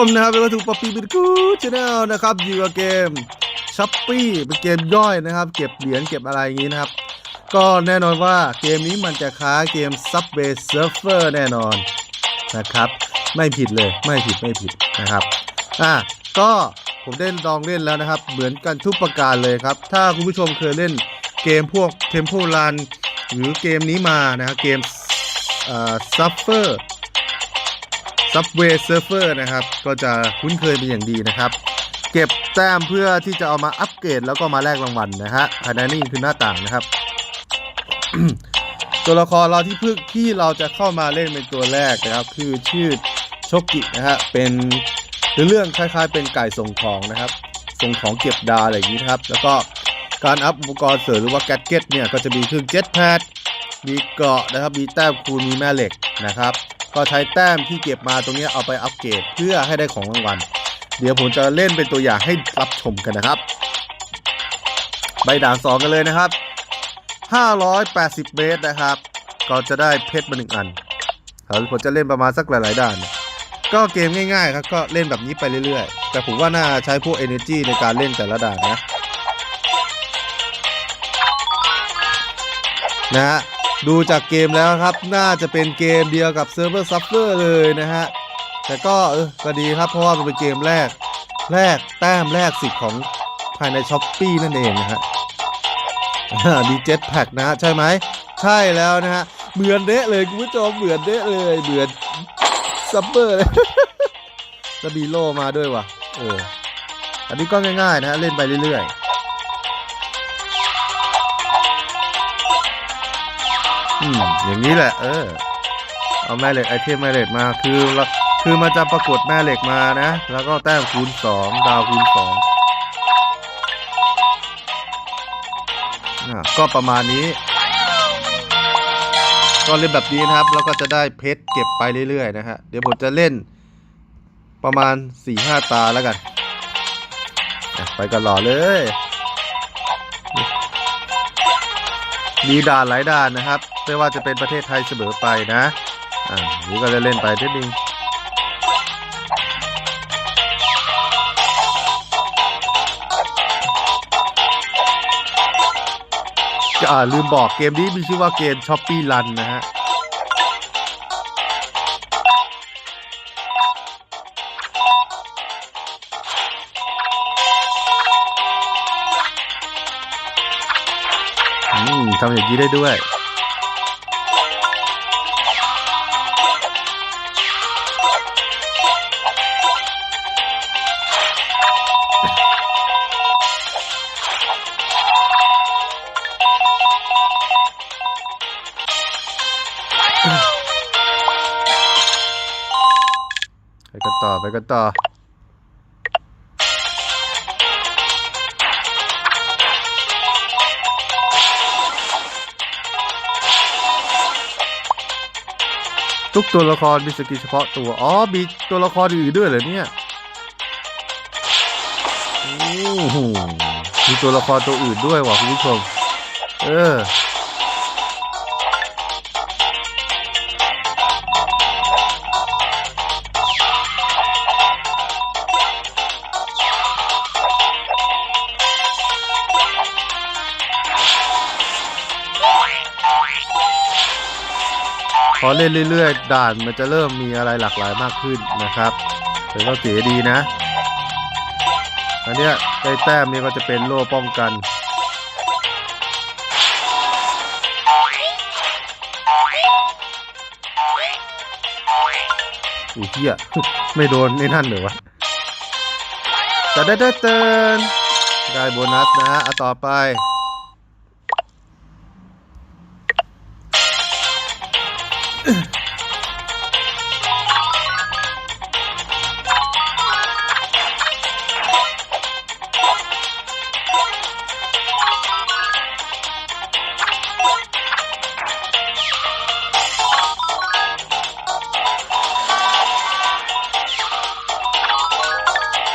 ผมนะครับเป็นวัตถุป๊อปปี้บิทคูชแนลนะครับอยู่กับเกมช้อปปี้เป็นเกมย่อยนะครับ เก็บเหรียญเก็บอะไรอย่างนี้นะครับ ก็แน่นอนว่าเกมนี้มันจะค้าเกม Subway Surfer แน่นอนนะครับ ไม่ผิดเลยไม่ผิดไม่ผิดนะครับอะก็ผมได้ลองเล่นแล้วนะครับ เหมือนกันทุกประการเลยครับ ถ้าคุณผู้ชมเคยเล่นเกมพวก Temple Run หรือเกมนี้มานะครับเกมเอ่อ Suffer Subway Surfer นะครับ ก็จะคุ้นเคยเป็นอย่างดีนะครับ เก็บแต้มเพื่อที่จะเอามาอัปเกรดแล้วก็มาแลกรางวัลนะฮะภายในนี่คือหน้าต่างนะครับ ตัวละครเราที่เพิ่งที่เราจะเข้ามาเล่นเป็นตัวแรกนะครับ คือชื่อโชกินะฮะเป็นเรื่องคล้ายๆ เป็นไก่ส่งของนะครับ ส่งของเก็บดาอะไรอย่างนี้นะครับ แล้วก็การอัพอุปกรณ์เสริมหรือว่าแกดเก็ตเนี่ยก็จะมีเครื่องเจ็ตแพดมีเกราะนะครับ มีแต้มคูณมีแม่เหล็กนะครับ ก็ใช้แต้มที่เก็บมาตรงนี้เอาไปอัปเกรดเพื่อให้ได้ของรางวัล เดี๋ยวผมจะเล่นเป็นตัวอย่างให้รับชมกันนะครับ ใบด่างสองกันเลยนะครับ 580 เมตรนะครับ ก็จะได้เพชรมาหนึ่งอันครับผมจะเล่นประมาณสักหลาย ๆ ด่าน ก็เกมง่าย ๆ ครับก็เล่นแบบนี้ไปเรื่อย ๆ แต่ผมว่าน่าใช้พวก energy ในการเล่นแต่ละด่านนะ นะฮะดูจากเกมแล้วครับ น่าจะเป็นเกมเดียวกับ Server Suffer เลยนะฮะ แต่ก็เออก็ดีครับเพราะว่ามันเป็นเกมแรก แรกแต้มแรกสิทธิ์ของภายในช้อปปีนั่นเองนะฮะอ่ามีเจ็ตแพ็กนะฮะ ใช่ไหม ใช่แล้วนะฮะ เหมือนเดะเลยคุณผู้ชมเหมือนเดะเลยเหมือนซัมเบอร์เลยแล้วมีโล่มาด้วยว่ะเอออันนี้ก็ง่ายๆนะฮะ เล่นไปเรื่อยๆ อืมอย่างนี้แหละ เออ เอาแม่เหล็กไอเทมแม่เหล็กมาคือเราคือมันจะปรากฏแม่เหล็กมานะ แล้วก็แต้มคูณสองดาวคูณสองอะก็ประมาณนี้ ก็เล่นแบบนี้นะครับ แล้วก็จะได้เพชรเก็บไปเรื่อยๆนะฮะ เดี๋ยวผมจะเล่นประมาณ4ี่ห้าตาแล้วกัน ไปกันหล่อเลย มีด่านหลายด่านนะครับ ไม่ว่าจะเป็นประเทศไทยเสมอไปนะอ่านี่ก็เล่นๆไปนิดนึงอ่าลืมบอกเกมนี้มีชื่อว่าเกมช้อปปี้รันนะฮะอืมทำอย่างนี้ได้ด้วย กันต่อไปกันต่อทุกตัวละครมีสกิลเฉพาะตัว อ๋อ มีตัวละครอื่นด้วยเหรอเนี่ยโอ้โหมีตัวละครตัวอื่นด้วยว่ะคุณผู้ชม เออ พอเล่นเรื่อยๆ ด่านมันจะเริ่มมีอะไรหลากหลายมากขึ้นนะครับแต่ก็เก๋ดีนะอันเนี้ยได้แต้มนี่ก็จะเป็นโล่ป้องกัน อุ้ยเหี้ยไม่โดนไอ้นั่นเหรอวะแต่ได้ได้เตือนได้โบนัสนะฮะเอาต่อไป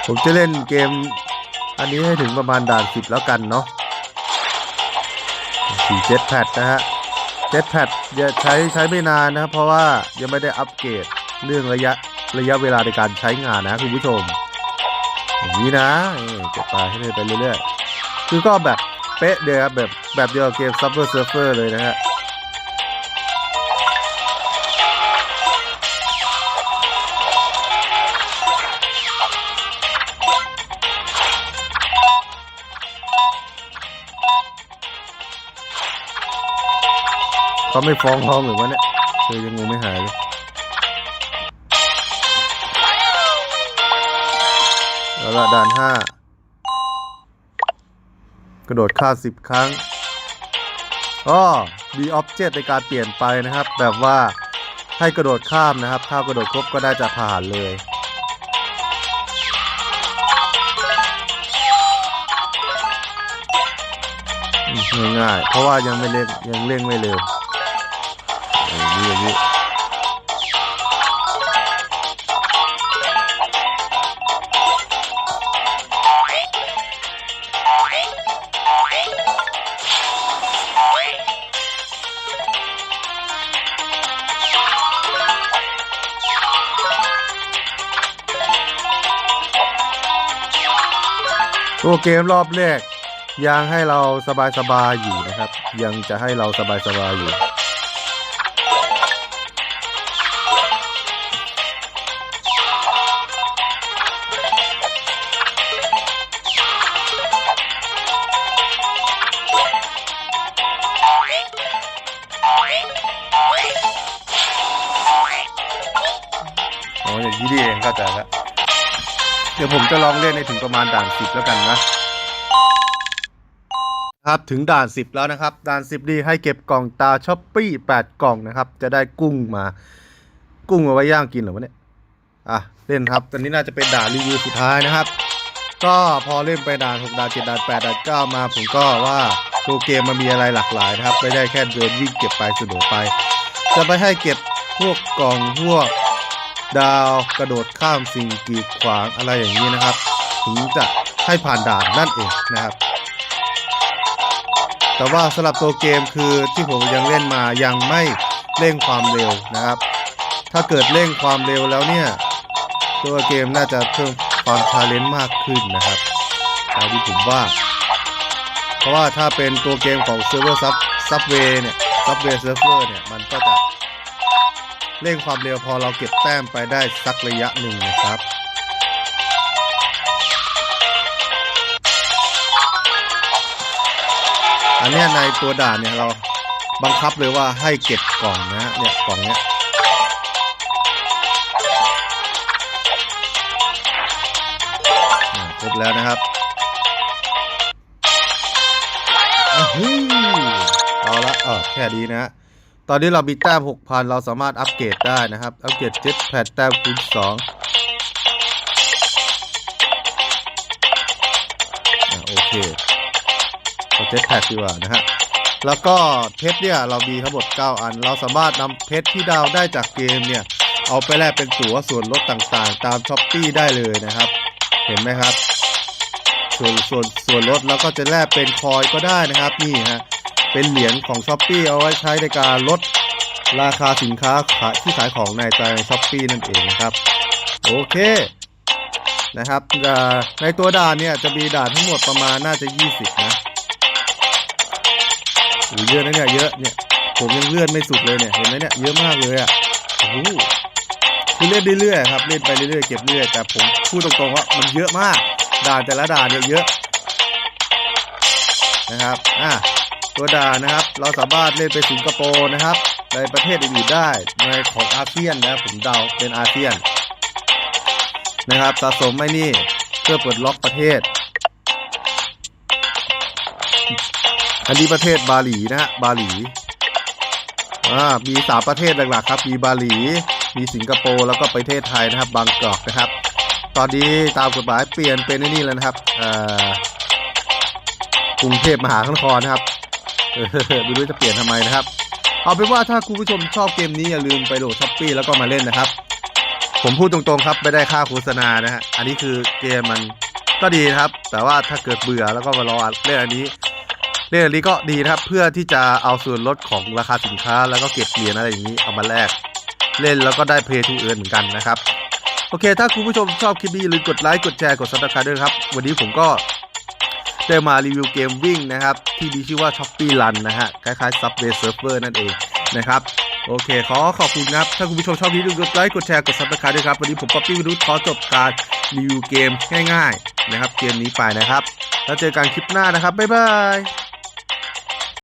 ผมจะเล่นเกมอันนี้ให้ถึงประมาณด่านสิบแล้วกันเนาะสี่เจ็ตแพดนะฮะเจ็ตแพดอย่าใช้ใช้ไม่นานนะครับเพราะว่ายังไม่ได้อัปเกรดเรื่องระยะระยะเวลาในการใช้งานนะคุณผู้ชม อย่างนี้นะเก็บไปให้เลยไปเรื่อยๆ คือก็แบบเป๊ะเดียวครับแบบแบบเดียวเกมซับเกม Subway Surfer เลยนะฮะ เขาไม่ฟ้องร้องหรือวะเนี่ยเธอยังงงไม่หายเลยแล้วละด่านห้ากระโดดข้ามสิบครั้งอ๋อมีออบเจกต์ในการเปลี่ยนไปนะครับ แบบว่าให้กระโดดข้ามนะครับ ถ้ากระโดดครบก็ได้จะผ่านเลย ง่ายๆเพราะว่ายังไม่เล่นยังเล่งไม่เร็ว อย่างนี้อย่างนี้ตัวเกมรอบแรกยังให้เราสบายๆอยู่นะครับ ยังจะให้เราสบายๆอยู่ เดี๋ยวผมจะลองเล่นในถึงประมาณด่านสิบแล้วกันนะครับถึงด่าน10แล้วนะครับ ด่าน10ดีให้เก็บกล่องตาช้อปปี้8กล่องนะครับ จะได้กุ้งมา กุ้งเอาไว้ย่างกินเหรอวะเนี่ยอะเล่นครับตอนนี้น่าจะเป็นด่านรีวิวสุดท้ายนะครับ ก็พอเล่นไปด่าน6ด่าน7ด่าน8ด่าน9มาผมก็ว่าตัวเกมมันมีอะไรหลากหลายนะครับ ไม่ได้แค่เดินวิ่งเก็บไปสะดวกไป จะไปให้เก็บพวกกล่องพวก ดาวกระโดดข้ามสิ่งกีดขวางอะไรอย่างนี้นะครับ ถึงจะให้ผ่านด่านนั่นเองนะครับ แต่ว่าสำหรับตัวเกมคือที่ผมยังเล่นมายังไม่เร่งความเร็วนะครับ ถ้าเกิดเร่งความเร็วแล้วเนี่ย ตัวเกมน่าจะเพิ่มความชาเลนจ์มากขึ้นนะครับตามที่ผมว่า เพราะว่าถ้าเป็นตัวเกมของเซิร์ฟเวอร์ซับซับเวเนี่ยซับเวเซิร์ฟเวอร์เนี่ยมันก็จะ เร่งความเร็วพอเราเก็บแต้มไปได้สักระยะหนึ่งนะครับ อันนี้ในตัวด่านเนี่ยเราบังคับเลยว่าให้เก็บกล่องนะเนี่ยกล่องเนี้ยครบแล้วนะครับอ้าวเอาละเออแค่ดีนะฮะ ตอนนี้เรามีแต้ม6,000 เราสามารถอัปเกรดได้นะครับ อัปเกรดเจ็ตแพดแต้มคูณ2โอเคเอาเจ็ตแพ็กดีกว่านะฮะ แล้วก็เพชรเนี่ยเรามีทั้งหมด 9 อัน เราสามารถนำเพชรที่ดาวได้จากเกมเนี่ย เอาไปแลกเป็นตั๋วส่วนลดต่างๆ ตามช้อปปี้ได้เลยนะครับ เห็นไหมครับ ส่วนส่วนส่วนลดแล้วก็จะแลกเป็นคอยก็ได้นะครับนี่ฮะ เป็นเหรียญของช้อปปีเอาไว้ใช้ในการลดราคาสินค้าขายที่ขายของในใจช้อปปีนั่นเองนะครับโอเคนะครับในตัวด่านเนี่ยจะมีด่านทั้งหมดประมาณน่าจะ 20 นะโอ้เยอะนะเนี่ยเยอะเนี่ยผมยังเลื่อนไม่สุดเลยเนี่ยเห็นไหมเนี่ยเยอะมากเลยอะโอ้คือเล่นเรื่อยๆครับเล่นไปเรื่อยๆเก็บเรื่อยแต่ผมพูดตรงๆว่ามันเยอะมากด่านแต่ละด่านเนี่ยเยอะนะครับอะ ตัวด่านะครับ เราสามารถเล่นไปสิงคโปร์นะครับ ในประเทศอื่นๆได้ในของอาเซียนนะครับผมเดาเป็นอาเซียน นะครับสะสมไม่นี่เพื่อเปิดล็อกประเทศ อันนี้ประเทศบาหลีนะฮะบาหลีอ่ามีสามประเทศหลักๆครับ มีบาหลี มีสิงคโปร์แล้วก็ประเทศไทยนะครับ บางกอกนะครับ ตอนนี้ตามกฎหมายเปลี่ยนเป็นนี่แล้วนะครับอ่อกรุงเทพมหานครนะครับ ไม่รู้จะเปลี่ยนทำไมนะครับ เอาเป็นว่าถ้าคุณผู้ชมชอบเกมนี้อย่าลืมไปโหลดช้อปปี้แล้วก็มาเล่นนะครับ ผมพูดตรงๆครับไม่ได้ค่าโฆษณานะฮะอันนี้คือเกมมันก็ดีนะครับ แต่ว่าถ้าเกิดเบื่อแล้วก็มารอเล่นอันนี้เล่นอันนี้ก็ดีนะครับเพื่อที่จะเอาส่วนลดของราคาสินค้า แล้วก็เก็บเหรียญอะไรอย่างนี้เอามาแลกเล่นแล้วก็ได้เพย์ทูเอิร์นเหมือนกันนะครับโอเค ถ้าคุณผู้ชมชอบคลิปนี้อย่าลืมกดไลค์กดแชร์กดซับสไครต์ด้วยครับ วันนี้ผมก็ ได้มารีวิวเกมวิ่งนะครับ ที่มีชื่อว่า s h o p p e Run นะฮะ คล้ายๆ Subway Surfer นั่นเองนะครับ โอเค ขอขอบคุณนะครับ ถ้าคุณผู้ชมชอบคลิปนี้อย่าลืมกดไลค์กดแชร์กดซับสไครต์ด้วยครับ วันนี้ผมป๊อปปี้วิรุธขอจบการรีวิวเกมง่าย ๆ นะครับ เกมนี้ไปนะครับ แล้วเจอกันคลิปหน้านะครับบ๊ายบาย